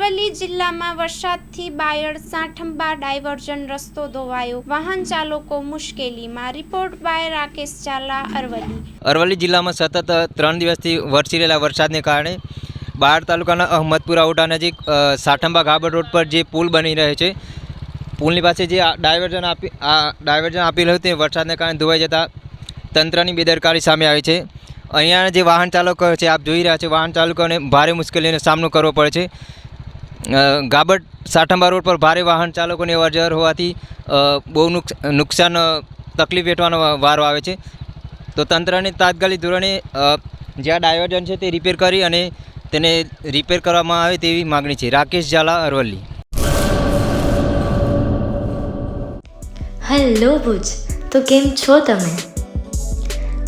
અરવલ્લી જિલ્લામાં વરસાદથી બાયડ, સાઠંબા ડાયવર્ઝન રસ્તો ધોવાયો. વાહન ચાલકો મુશ્કેલીમાં. Report by Rakesh Chala Aravalli. Aravalli જિલ્લામાં સતત ત્રણ દિવસથી વરસી રહેલા વરસાદને કારણે બાયડ તાલુકાના અહમદપુરા ઓટા નજીક સાઠંબા ગાબડ રોડ પર જે પુલ બની રહ્યો છે, પુલની પાસે જે ડાયવર્ઝન આપી, આ ડાયવર્ઝન આપેલું હતું તે વરસાદને કારણે ધોવાઈ જતાં તંત્રની બેદરકારી સામે આવી છે. અહીંયાના જે વાહન ચાલકો છે, આપ જોઈ રહ્યા છો, વાહન ચાલકોને ભારે મુશ્કેલીનો સામનો કરવો પડે છે. ગાબડ સાઠંબા રોડ પર ભારે વાહન ચાલકોની અવર જવર હોવાથી બહુ નુકસ- નુકસાન તકલીફ વેઠવાનો વારો આવે છે. તો તંત્રને તાત્કાલિક ધોરણે જ્યાં ડાયવર્ઝન છે તે રિપેર કરી અને તેને રિપેર કરવામાં આવે તેવી માગણી છે. રાકેશ ઝાલા, અરવલ્લી. હેલો ભુજ, તો કેમ છો તમે?